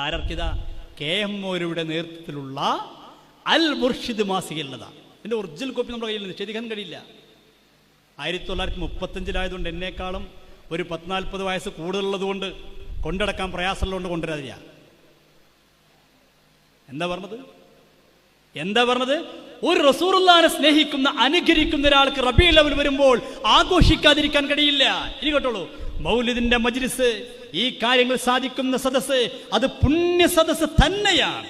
ആരർക്കിത? K M മോരുടെ നേതൃത്വത്തിലുള്ള അൽ മുർഷിദ് മാസികയുള്ളതാണ് എന്റെ original copy നമ്മുടെ കയ്യിൽ നിഷേധിക്കാൻ കഴിയില്ല. ആയിരത്തി തൊള്ളായിരത്തി മുപ്പത്തഞ്ചിലായതുകൊണ്ട് എന്നേക്കാളും ഒരു പത്തിനാൽപ്പത് വയസ്സ് കൂടുതലുള്ളതുകൊണ്ട് കൊണ്ടടക്കാൻ പ്രയാസമുള്ളതുകൊണ്ട് കൊണ്ടുവരാതില്ല എന്താ പറഞ്ഞത്? എന്താ പറഞ്ഞത്? ഒരു റസൂറുല്ലാനെ സ്നേഹിക്കുന്ന അനുകരിക്കുന്ന ഒരാൾക്ക് റബി ലെവൽ വരുമ്പോൾ ആഘോഷിക്കാതിരിക്കാൻ കഴിയില്ല. ഇനി കേട്ടോളൂ. മൗലിദിന്റെ മജ്ലിസ് ഈ കാര്യങ്ങൾ സാധിക്കുന്ന സദസ് അത് പുണ്യ സദസ് തന്നെയാണ്.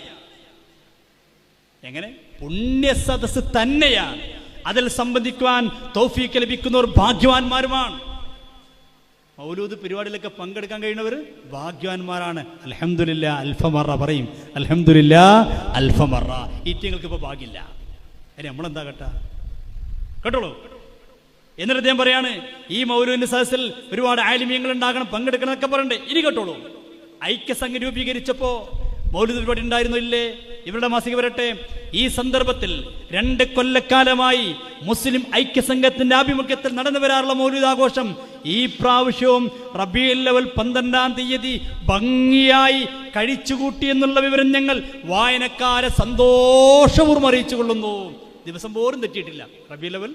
എങ്ങനെ? പുണ്യ സദസ് തന്നെയാണ്. അതിൽ സംബന്ധിക്കുവാൻ തോഫീക്ക് ലഭിക്കുന്നവർ ഭാഗ്യവാന്മാരുമാണ്. മൗലൂദ് പരിപാടിയിലൊക്കെ പങ്കെടുക്കാൻ കഴിയുന്നവർ ഭാഗ്യവാന്മാരാണ്. അൽഹംദുലില്ല അൽഫമറ പറയും. അൽഹംദുലില്ല അൽഫമറ. ഈറ്റങ്ങൾക്ക് ഇപ്പോൾ ഭാഗ്യമില്ല. അതിന് നമ്മളെന്താ കേട്ടാ? കേട്ടോളൂ. എന്നിട്ട് അദ്ദേഹം പറയാണ് ഈ മൗലൂദിന്റെ സദസ്സിൽ ഒരുപാട് ആലിമ്യങ്ങൾ ഉണ്ടാകണം പങ്കെടുക്കണം എന്നൊക്കെ പറയണ്ടേ ഇനി കേട്ടോളൂ. ഐക്യസംഘം രൂപീകരിച്ചപ്പോ മൗലിക പരിപാടി ഉണ്ടായിരുന്നു ഇല്ലേ? ഇവരുടെ മാസിക വരട്ടെ. ഈ സന്ദർഭത്തിൽ രണ്ട് കൊല്ലക്കാലമായി മുസ്ലിം ഐക്യസംഘത്തിന്റെ ആഭിമുഖ്യത്തിൽ നടന്നു വരാറുള്ള മൗലൂദ് ആഘോഷം ഈ പ്രാവശ്യവും റബിയൽ ലെവൽ പന്ത്രണ്ടാം തീയതി ഭംഗിയായി കഴിച്ചുകൂട്ടി എന്നുള്ള വിവരം ഞങ്ങൾ വായനക്കാരെ സന്തോഷപൂർവം അറിയിച്ചു കൊള്ളുന്നു ദിവസം പോലും തെറ്റിയിട്ടില്ല. റബി ലെവൽ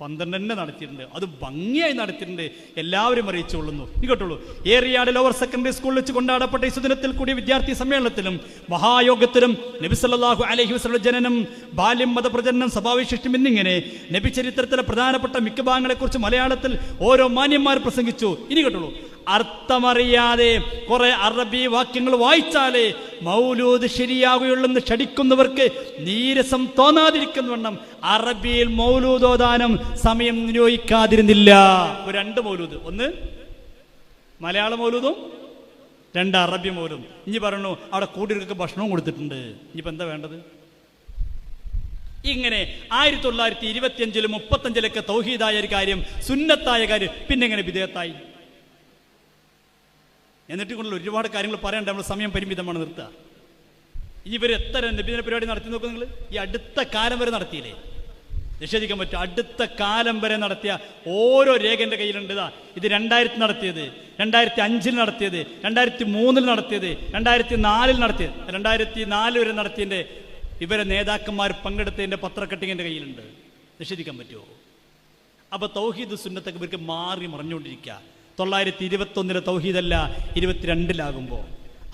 പന്ത്രണ്ടിനെ നടത്തിയിട്ടുണ്ട്. അത് ഭംഗിയായി നടത്തിയിട്ടുണ്ട്. എല്ലാവരും അറിയിച്ചുകൊള്ളുന്നു. ഇനി കേട്ടോളൂ. ഏറിയാട് ലോവർ സെക്കൻഡറി സ്കൂളിൽ വെച്ച് കൊണ്ടാടപ്പെട്ട ഈ സുദിനത്തിൽ കൂടിയ വിദ്യാർത്ഥി സമ്മേളനത്തിലും മഹായോഗത്തിലും നബി സല്ലല്ലാഹു അലൈഹി വസല്ലം ജനനം ബാല്യം മതപ്രചരണം സഭാവിശിഷ്ടം എന്നിങ്ങനെ നബി ചരിത്രത്തിലെ പ്രധാനപ്പെട്ട മിക്ക ഭാഗങ്ങളെക്കുറിച്ച് മലയാളത്തിൽ ഓരോ മാന്യന്മാർ പ്രസംഗിച്ചു. ഇനി കേട്ടോളൂ. അർത്ഥമറിയാതെ കുറെ അറബി വാക്യങ്ങൾ വായിച്ചാലേ മൗലൂദ് ശരിയാകുകയുള്ളെന്ന് ക്ഷണിക്കുന്നവർക്ക് നീരസം തോന്നാതിരിക്കുന്ന വണ്ണം അറബിയിൽ മൗലൂദോദാനം സമയം വിനിയോഗിക്കാതിരുന്നില്ല രണ്ട് മൗലൂദ്. ഒന്ന് മലയാള മൗലൂദും രണ്ട് അറബി മൗലൂദും. ഇനി പറഞ്ഞു അവിടെ കൂടിയവർക്ക് ഭക്ഷണവും കൊടുത്തിട്ടുണ്ട്. ഇനിയിപ്പോൾ എന്താ വേണ്ടത്? ഇങ്ങനെ ആയിരത്തി തൊള്ളായിരത്തി ഇരുപത്തിയഞ്ചിലും മുപ്പത്തഞ്ചിലൊക്കെ തൗഹീദായ ഒരു കാര്യം സുന്നത്തായ കാര്യം പിന്നെ എങ്ങനെ വിധേയത്തായി? എന്നിട്ട് കൊണ്ടുള്ള ഒരുപാട് കാര്യങ്ങൾ പറയണ്ട നമ്മൾ സമയം പരിമിതമാണ് നിർത്തുക. ഇവർ എത്ര നബിദിന പരിപാടി നടത്തി നോക്കും നിങ്ങൾ ഈ അടുത്ത കാലം വരെ നടത്തിയില്ലേ? നിഷേധിക്കാൻ പറ്റും അടുത്ത കാലം വരെ നടത്തിയ ഓരോ രേഖ എന്റെ ഇതാ. രണ്ടായിരത്തി നടത്തിയത് രണ്ടായിരത്തി അഞ്ചിൽ നടത്തിയത് രണ്ടായിരത്തി മൂന്നിൽ നടത്തിയത് രണ്ടായിരത്തി നാലിൽ നടത്തിയത്. രണ്ടായിരത്തി നാല് വരെ നടത്തിയതിന്റെ ഇവരെ നേതാക്കന്മാർ പങ്കെടുത്തതിന്റെ പത്രക്കട്ടിങ്ങിന്റെ കയ്യിലുണ്ട്. നിഷേധിക്കാൻ പറ്റുമോ? അപ്പൊ തൗഹീദ് സുന്നത്തൊക്കെ ഇവർക്ക് മാറി മറിഞ്ഞുകൊണ്ടിരിക്കുക. തൊള്ളായിരത്തി ഇരുപത്തി ഒന്നിലെ തൗഹീദല്ല ഇരുപത്തിരണ്ടിലാകുമ്പോൾ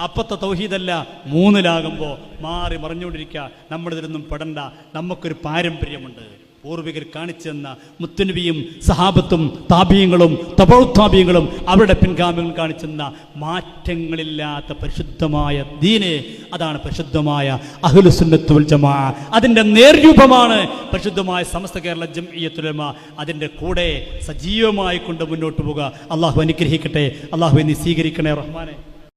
അപ്പത്തെ തൗഹീദല്ല മൂന്നിലാകുമ്പോൾ മാറി മറിഞ്ഞുകൊണ്ടിരിക്കുക നമ്മളിതിലൊന്നും പെടണ്ട. നമുക്കൊരു പാരമ്പര്യമുണ്ട്. പൂർവികർ കാണിച്ചെന്ന മുത്തുനബിയും സഹാബത്തും താപീയങ്ങളും തപോത്താപീയങ്ങളും അവരുടെ പിൻഗാമികളും കാണിച്ചു തന്ന മാറ്റങ്ങളില്ലാത്ത പരിശുദ്ധമായ ദീനെ അതാണ് പരിശുദ്ധമായ അഹുലുസുന്നത്തുൽ ജമാ. അതിന്റെ നേർരൂപമാണ് പരിശുദ്ധമായ സമസ്ത കേരള ജംഇയത്തുലമ അതിന്റെ കൂടെ സജീവമായി കൊണ്ട് മുന്നോട്ട് പോകുക അള്ളാഹു അനുഗ്രഹിക്കട്ടെ. അള്ളാഹു നീ സ്വീകരിക്കണേ റഹ്മാനെ.